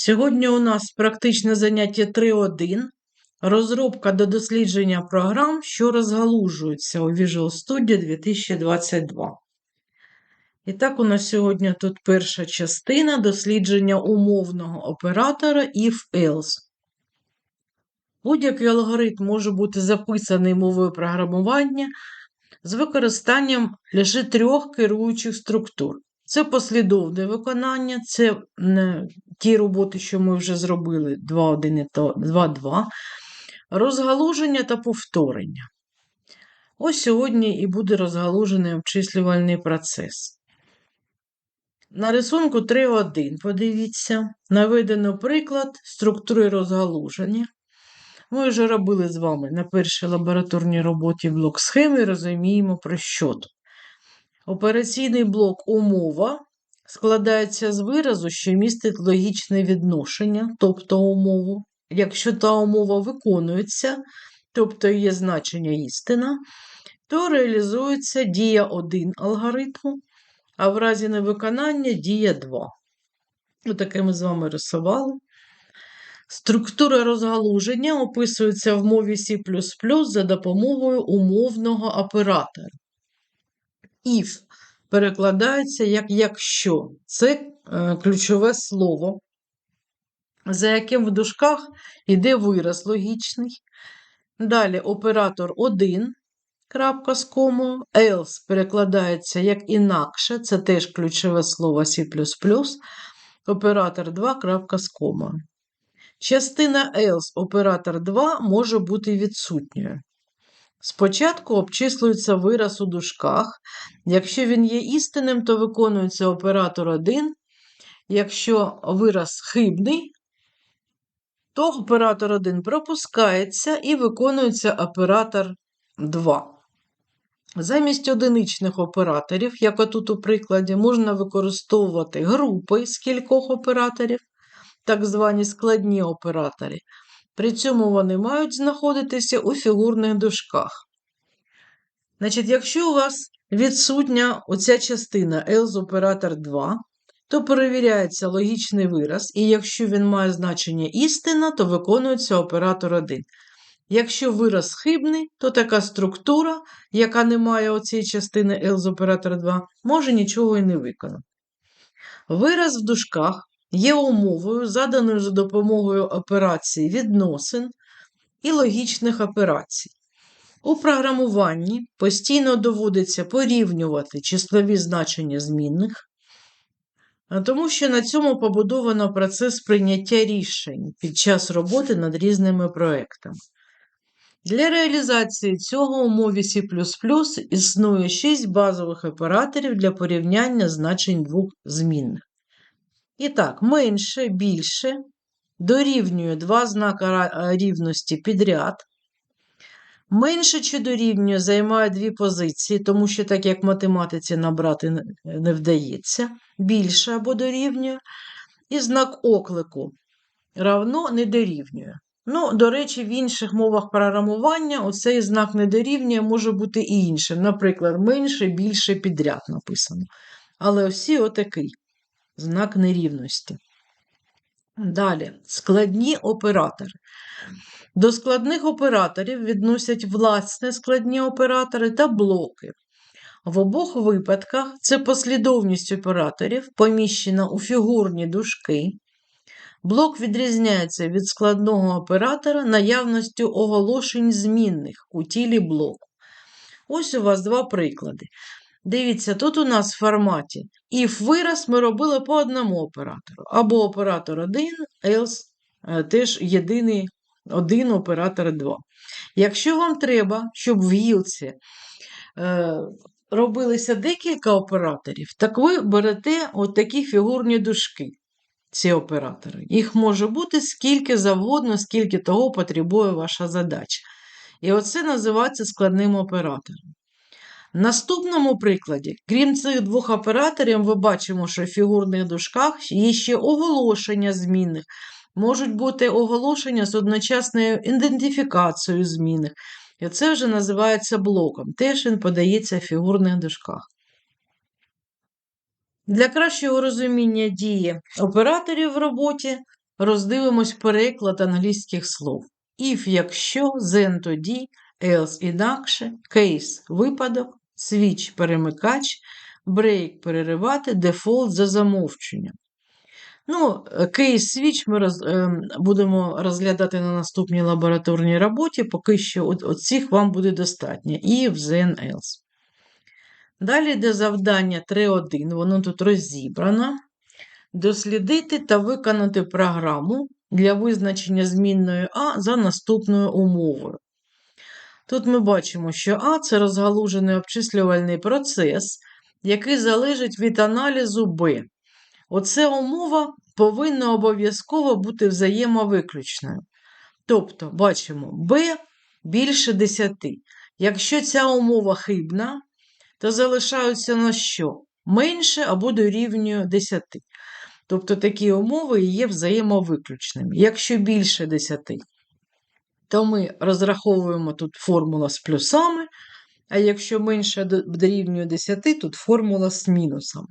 Сьогодні у нас практичне заняття 3.1. Розробка до дослідження програм, що розгалужуються у Visual Studio 2022. І так, у нас сьогодні тут перша частина дослідження умовного оператора if-else. Будь-який алгоритм може бути записаний мовою програмування з використанням лише трьох керуючих структур. Це послідовне виконання, це ті роботи, що ми вже зробили 2.1 і 2.2, розгалуження та повторення. Ось сьогодні і буде розгалужений обчислювальний процес. На рисунку 3.1, подивіться, наведено приклад структури розгалуження. Ми вже робили з вами на першій лабораторній роботі блок схеми, розуміємо, про що тут. Операційний блок умова складається з виразу, що містить логічне відношення, тобто умову. Якщо та умова виконується, тобто є значення істина, то реалізується дія 1 алгоритму, а в разі невиконання дія 2. Отаке ми з вами рисували. Структура розгалуження описується в мові C за допомогою умовного оператора. If перекладається як якщо. Це е, ключове слово, за яким в дужках йде вираз логічний. Далі оператор 1, крапка з комою, else перекладається як інакше, це теж ключове слово C. Оператор 2, крапка з комою. Частина else оператор 2 може бути відсутньою. Спочатку обчислюється вираз у дужках. Якщо він є істинним, то виконується оператор 1. Якщо вираз хибний, то оператор 1 пропускається і виконується оператор 2. Замість одиничних операторів, як отут у прикладі, можна використовувати групи з кількох операторів, так звані складні оператори. При цьому вони мають знаходитися у фігурних дужках. Значить, якщо у вас відсутня оця частина else оператор 2, то перевіряється логічний вираз, і якщо він має значення істина, то виконується оператор 1. Якщо вираз хибний, то така структура, яка не має оцієї частини else оператор 2, може нічого і не виконати. Вираз в дужках є умовою, заданою за допомогою операцій відносин і логічних операцій. У програмуванні постійно доводиться порівнювати числові значення змінних, тому що на цьому побудовано процес прийняття рішень під час роботи над різними проектами. Для реалізації цього у мові C існує 6 базових операторів для порівняння значень двох змінних. І так, менше, більше дорівнює два знака рівності підряд. Менше чи дорівнює займає дві позиції, тому що, так як в математиці набрати не вдається, більше або дорівнює. І знак оклику равно не дорівнює. Ну, до речі, в інших мовах програмування оцей знак не дорівнює може бути і іншим. Наприклад, менше, більше підряд написано. Але всі отакий знак нерівності. Далі, складні оператори. До складних операторів відносять власне складні оператори та блоки. В обох випадках це послідовність операторів, поміщена у фігурні дужки. Блок відрізняється від складного оператора наявністю оголошень змінних у тілі блоку. Ось у вас два приклади. Дивіться, тут у нас в форматі if вираз ми робили по одному оператору. Або оператор 1, else е, теж єдиний один оператор 2. Якщо вам треба, щоб в гілці е, робилися декілька операторів, так ви берете отакі фігурні дужки, ці оператори. Їх може бути скільки завгодно, скільки того потребує ваша задача. І оце називається складним оператором. Наступному прикладі, крім цих двох операторів, ми бачимо, що в фігурних дужках є ще оголошення змінних. Можуть бути оголошення з одночасною ідентифікацією змінних. І це вже називається блоком. Теж він подається в фігурних дужках. Для кращого розуміння дії операторів в роботі роздивимось переклад англійських слов. If якщо, then тоді, else інакше, case випадок, switch перемикач, break переривати, default за замовченням. Ну, кейс switch ми роз, е, будемо розглядати на наступній лабораторній роботі, поки що от вам буде достатньо. If, then, else. Далі йде завдання 3.1, воно тут розібрано. Дослідити та виконати програму для визначення змінної А за наступною умовою. Тут ми бачимо, що А це розгалужений обчислювальний процес, який залежить від аналізу Б. Оце умова повинна обов'язково бути взаємовиключною. Тобто, бачимо, b більше 10. Якщо ця умова хибна, то залишаються на що? Менше або дорівнює 10. Тобто такі умови є взаємовиключними. Якщо більше 10, то ми розраховуємо тут формула з плюсами, а якщо менше дорівнює 10, тут формула з мінусами.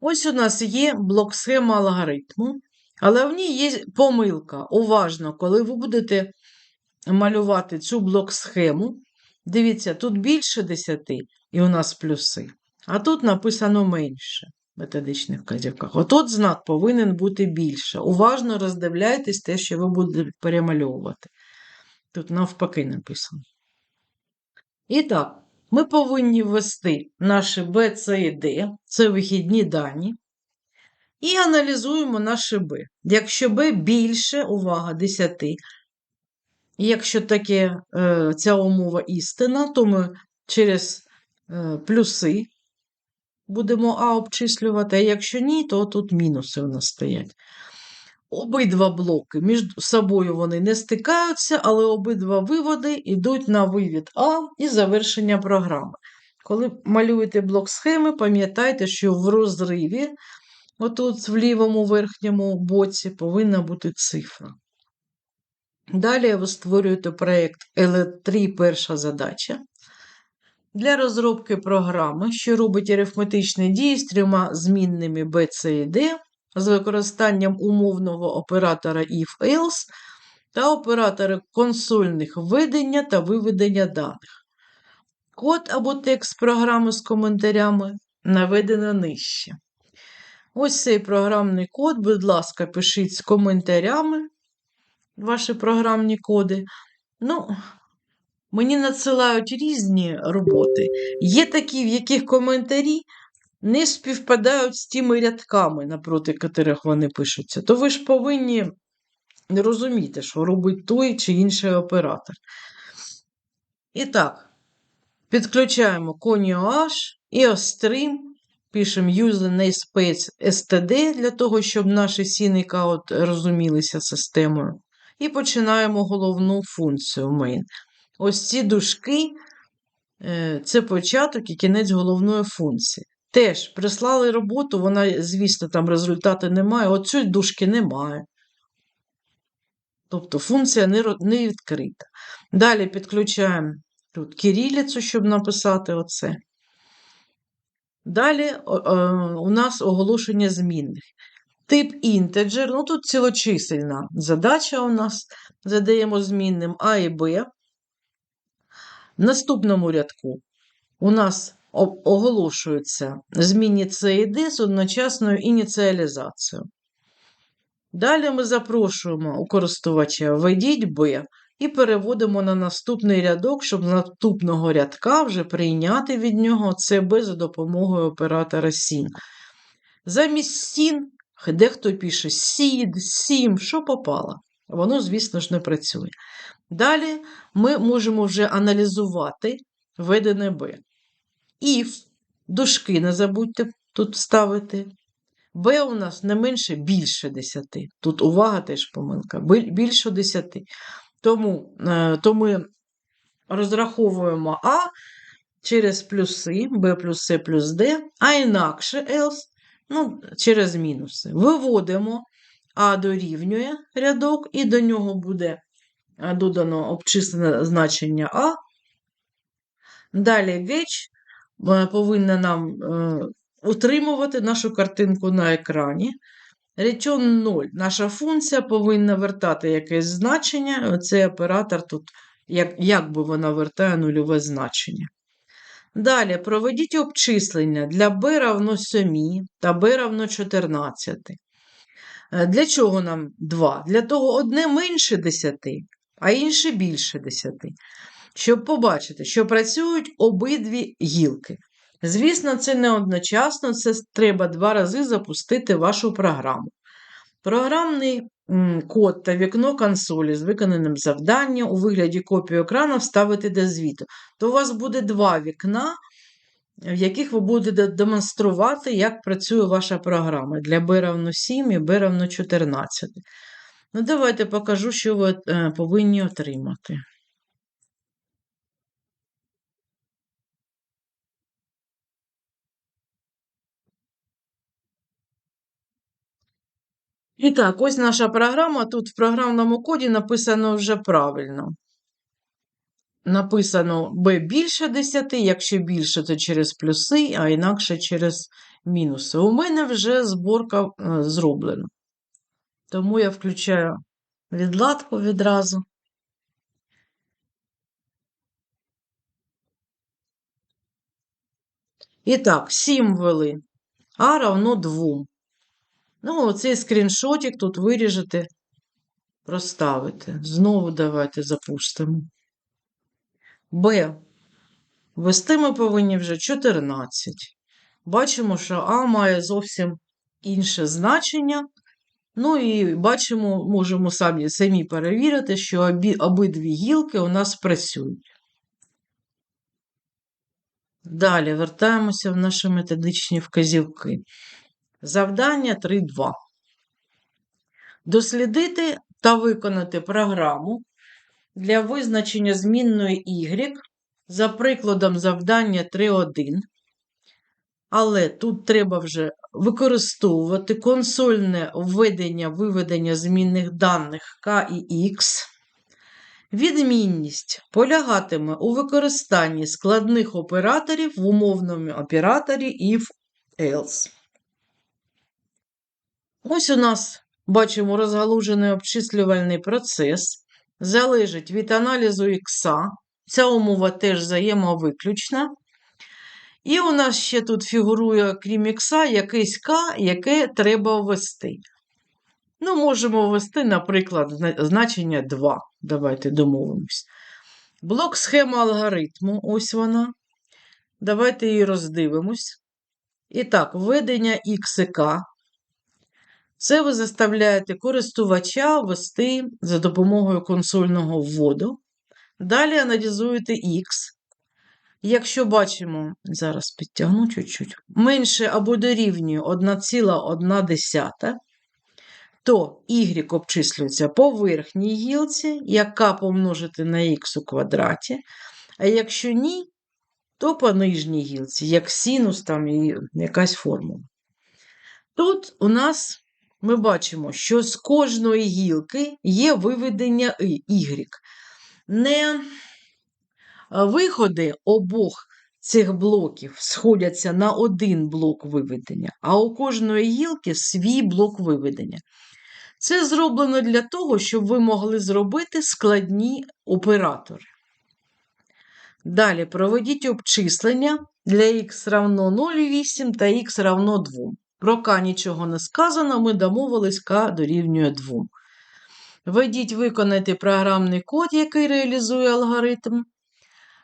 Ось у нас є блок схема алгоритму, але в ній є помилка. Уважно, коли ви будете малювати цю блок схему, дивіться, тут більше 10 і у нас плюси, а тут написано менше методичних вказівках. Отут знак повинен бути більше. Уважно роздивляйтесь те, що ви будете перемальовувати. Тут навпаки написано. І так, ми повинні ввести наші B, C і D, це вихідні дані, і аналізуємо наше B. Якщо B більше, увага, 10, і якщо таке, е, ця умова істина, то ми через е, плюси будемо А обчислювати, а якщо ні, то тут мінуси у нас стоять. Обидва блоки між собою вони не стикаються, але обидва виводи йдуть на вивід А і завершення програми. Коли малюєте блок схеми, пам'ятайте, що в розриві, отут в лівому верхньому боці, повинна бути цифра. Далі ви створюєте проєкт L3 перша задача. Для розробки програми, що робить арифметичні дії з трьома змінними B, C і D, з використанням умовного оператора if-else та оператора консольних введення та виведення даних. Код або текст програми з коментарями наведено нижче. Ось цей програмний код, будь ласка, пишіть з коментарями ваші програмні коди. Ну, Мені надсилають різні роботи. Є такі, в яких коментарі не співпадають з тими рядками, напроти яких вони пишуться, то ви ж повинні розуміти, що робить той чи інший оператор. І так, підключаємо ConioH і Ostream, пишемо User Namespace STD для того, щоб наші сіника от розумілися системою. І починаємо головну функцію main. Ось ці дужки е, це початок і кінець головної функції. Теж прислали роботу, вона, звісно, там результати немає. Оцю дужки немає. Тобто функція не відкрита. Далі підключаємо тут кирилицю, щоб написати оце. Далі у нас оголошення змінних. Тип інтеджер, ну тут цілочисельна задача у нас. Задаємо змінним А і Б. В наступному рядку у нас оголошується змінні і з одночасною ініціалізацією. Далі ми запрошуємо у користувача введіть Б і переводимо на наступний рядок, щоб з наступного рядка вже прийняти від нього CB за допомогою оператора SIN. Замість SIN дехто пише SID, SIM, що попало. Воно, звісно ж, не працює. Далі ми можемо вже аналізувати введене Б. If, дужки не забудьте тут ставити. Б у нас не менше більше 10. Тут увага теж помилка, більше 10. Тому е, то ми розраховуємо А через плюси, Б плюс С плюс Д, а інакше else ну, через мінуси. Виводимо А дорівнює рядок, і до нього буде додано обчислене значення А. Далі Gauge повинна нам е, утримувати нашу картинку на екрані. Return 0. Наша функція повинна вертати якесь значення. Оцей оператор тут, як, як би вона вертає нульове значення. Далі проведіть обчислення для b равно 7 та b равно 14. Е, Для чого нам 2? Для того одне менше 10, а інше більше 10. Щоб побачити, що працюють обидві гілки. Звісно, це не одночасно, це треба два рази запустити вашу програму. Програмний код та вікно консолі з виконаним завданням у вигляді копії екрану вставити до звіту. То у вас буде два вікна, в яких ви будете демонструвати, як працює ваша програма для b равно 7 і b равно 14. Ну, давайте покажу, що ви е, повинні отримати. І так, ось наша програма. Тут в програмному коді написано вже правильно. Написано b більше 10, якщо більше, то через плюси, а інакше через мінуси. У мене вже зборка е, зроблена. Тому я включаю відладку відразу. І так, 7 ввели, а равно 2. Ну, оцей скріншотик тут виріжете, проставите. Знову давайте запустимо. Б. Вести ми повинні вже 14. Бачимо, що А має зовсім інше значення. Ну і бачимо, можемо самі, самі перевірити, що обі, обидві гілки у нас працюють. Далі вертаємося в наші методичні вказівки. Завдання 3.2. Дослідити та виконати програму для визначення змінної y за прикладом завдання 3.1. Але тут треба вже використовувати консольне введення виведення змінних даних K і X. Відмінність полягатиме у використанні складних операторів в умовному операторі if else. Ось у нас бачимо розгалужений обчислювальний процес, залежить від аналізу ікса. Ця умова теж взаємовиключна. І у нас ще тут фігурує, крім ікса, якийсь К, яке треба ввести. Ну, можемо ввести, наприклад, значення 2. Давайте домовимось. Блок схема алгоритму, ось вона. Давайте її роздивимось. І так, введення X і K. Це ви заставляєте користувача ввести за допомогою консольного вводу. Далі аналізуєте X. Якщо бачимо, зараз підтягну чуть-чуть, менше або дорівнює 1,1, то y обчислюється по верхній гілці, яка помножити на х у квадраті, а якщо ні, то по нижній гілці, як синус там і якась формула. Тут у нас ми бачимо, що з кожної гілки є виведення y. Не виходи обох цих блоків сходяться на один блок виведення, а у кожної гілки свій блок виведення. Це зроблено для того, щоб ви могли зробити складні оператори. Далі проведіть обчислення для х равно 0,8 та х равно 2. Про К нічого не сказано, ми домовились К дорівнює 2. Введіть, виконайте програмний код, який реалізує алгоритм.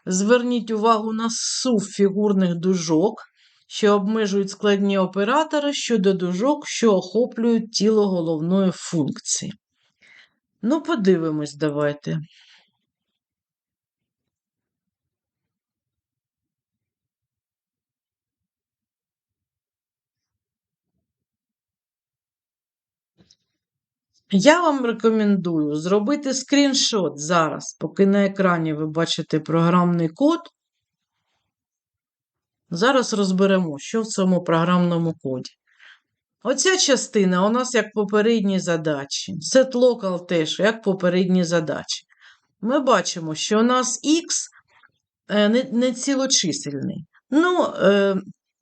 Зверніть увагу на сув фігурних дужок, що обмежують складні оператори щодо дужок, що охоплюють тіло головної функції. Ну, подивимось, давайте. Я вам рекомендую зробити скріншот зараз, поки на екрані ви бачите програмний код. Зараз розберемо, що в цьому програмному коді. Оця частина у нас як попередні задачі. Set local теж як попередні задачі. Ми бачимо, що у нас X е, не, не цілочисельний. Ну, е,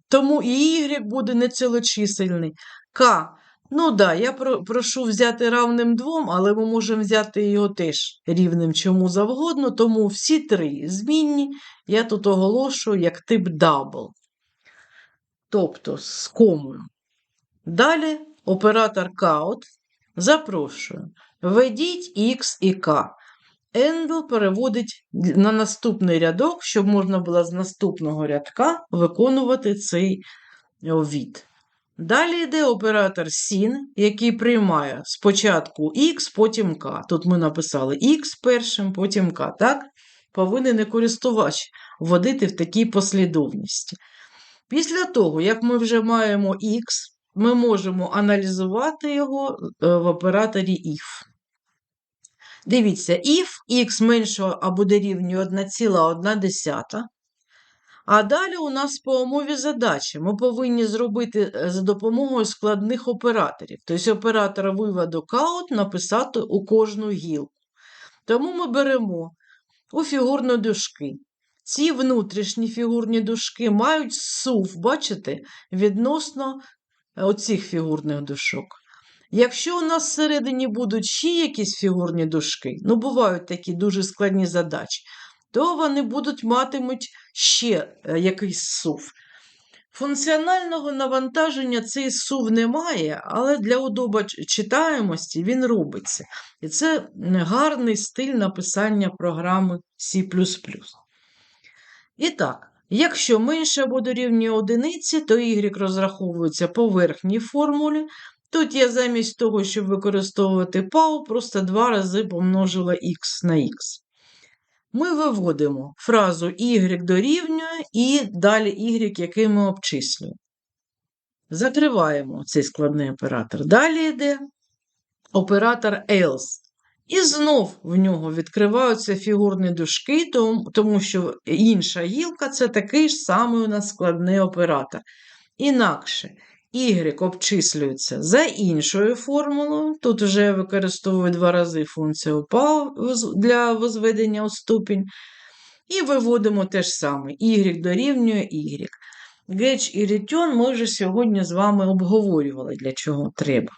тому і Y буде нецілочисельний. К Ну так, да, я про- прошу взяти равним двом, але ми можемо взяти його теж рівним чому завгодно, тому всі три змінні я тут оголошую як тип double. Тобто з комою. Далі оператор count запрошую. Введіть X і K. Енвіл переводить на наступний рядок, щоб можна було з наступного рядка виконувати цей від. Далі йде оператор SIN, який приймає спочатку X, потім K. Тут ми написали X першим, потім K. Так? Повинен і користувач вводити в такій послідовності. Після того, як ми вже маємо X, ми можемо аналізувати його е, в операторі if. Дивіться, if x менше або дорівнює 1,1. А далі у нас по умові задачі ми повинні зробити е, за допомогою складних операторів. Тобто оператор виводу count написати у кожну гілку. Тому ми беремо у фігурні дужки. Ці внутрішні фігурні дужки мають сув, бачите, відносно оцих фігурних дужок. Якщо у нас всередині будуть ще якісь фігурні дужки, ну бувають такі дуже складні задачі, то вони будуть матимуть ще е, якийсь сув. Функціонального навантаження цей сув не має, але для удоба читаємості він робиться. І це гарний стиль написання програми C. І так, якщо менше або дорівнює одиниці, то y розраховується по верхній формулі. Тут я замість того, щоб використовувати пау, просто два рази помножила x на x. Ми виводимо фразу y дорівнює і далі y, який ми обчислюємо. Закриваємо цей складний оператор. Далі йде оператор else. І знов в нього відкриваються фігурні дужки, тому що інша гілка це такий ж самий у нас складний оператор. Інакше y обчислюється за іншою формулою. Тут вже використовую два рази функцію PAO для возведення у ступінь. І виводимо те ж саме: y дорівнює y. Getch і return ми вже сьогодні з вами обговорювали, для чого треба.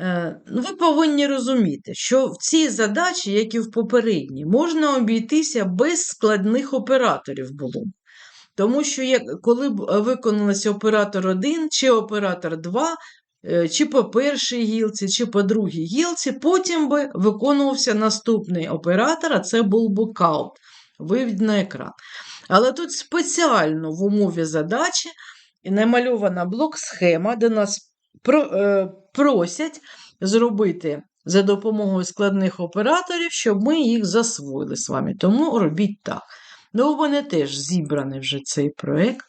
Е, ну, ви повинні розуміти, що в цій задачі, як і в попередній, можна обійтися без складних операторів було. Тому що як, коли б виконалося оператор 1 чи оператор 2, е, чи по першій гілці, чи по другій гілці, потім би виконувався наступний оператор, а це був count, вивід на екран. Але тут спеціально в умові задачі намальована блок-схема, де нас е, просять зробити за допомогою складних операторів, щоб ми їх засвоїли з вами. Тому робіть так. Ну, у мене теж зібраний вже цей проєкт.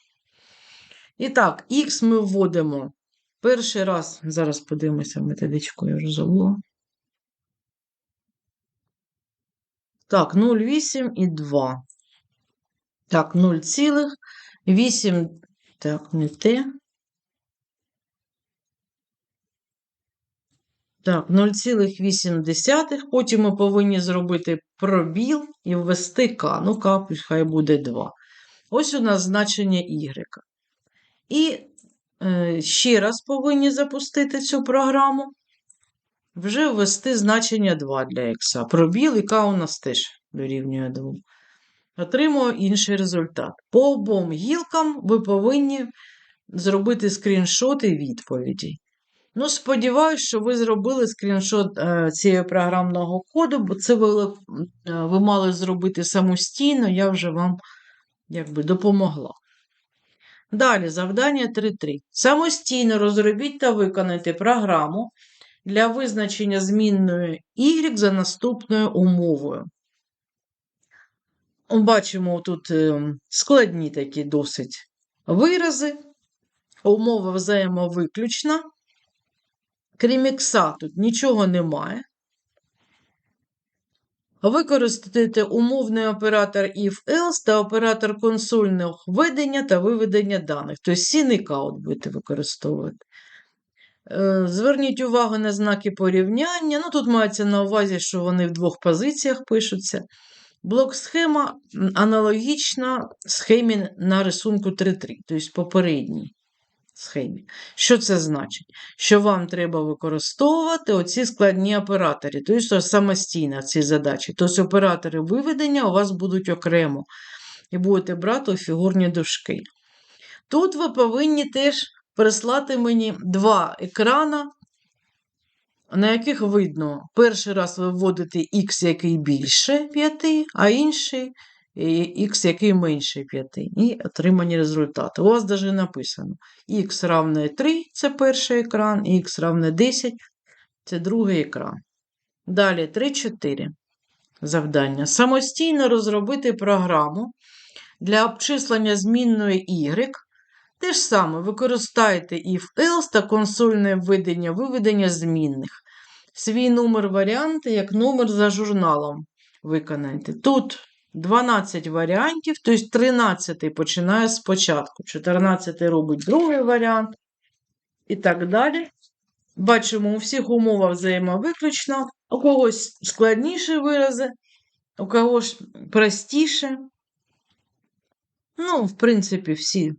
І так, Х ми вводимо перший раз, зараз подивимося вже забула. Так, 0,8 і 2. Так, 0,8. Так, не те. Так, 0,8. Потім ми повинні зробити пробіл і ввести К. Ну, К хай буде 2. Ось у нас значення Y. І е, ще раз повинні запустити цю програму. Вже ввести значення 2 для X. Пробіл і К у нас теж дорівнює 2. Отримуємо інший результат. По обом гілкам ви повинні зробити скріншоти відповідей. Ну, сподіваюся, що ви зробили скріншот е, цієї програмного коду, бо це ви, е, ви мали зробити самостійно, я вже вам якби допомогла. Далі, завдання 3.3. Самостійно розробіть та виконайте програму для визначення змінної Y за наступною умовою. Бачимо тут е, складні такі досить вирази. Умова взаємовиключна. Крім ікса, тут нічого немає. Використати умовний оператор if-else та оператор консольного введення та виведення даних. Тобто CNCOUT будете використовувати. Е, зверніть увагу на знаки порівняння. Ну, Тут мається на увазі, що вони в двох позиціях пишуться. Блок-схема аналогічна схемі на рисунку 3.3, тобто попередній. Схемі. Що це значить? Що вам треба використовувати оці складні оператори, тобто самостійно ці задачі. Тобто оператори виведення у вас будуть окремо і будете брати у фігурні дужки. Тут ви повинні теж прислати мені два екрана, на яких видно, перший раз ви вводите х, який більше 5, а інший х, який менше 5, і отримані результати. У вас навіть написано х равне 3 це перший екран, х равне 10 це другий екран. Далі 3-4 завдання. Самостійно розробити програму для обчислення змінної y. Те ж саме використайте if else та консольне введення виведення змінних. Свій номер варіанти як номер за журналом виконайте. Тут 12 варіантів, тобто 13 починає спочатку. 14 робить другий варіант і так далі. Бачимо, у всіх умова взаємовиключна, у когось складніші вирази, у когось простіше. Ну, в принципі, всі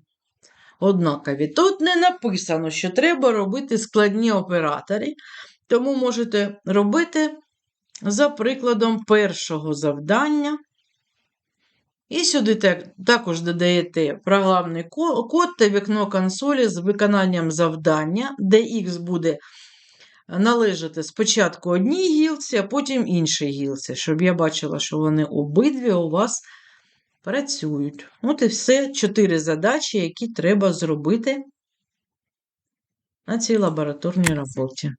однакові. Тут не написано, що треба робити складні оператори, тому можете робити за прикладом першого завдання. І сюди так- також додаєте програмний код та вікно консолі з виконанням завдання, де X буде належати спочатку одній гілці, а потім іншій гілці, щоб я бачила, що вони обидві у вас працюють. От і все чотири задачі, які треба зробити на цій лабораторній роботі.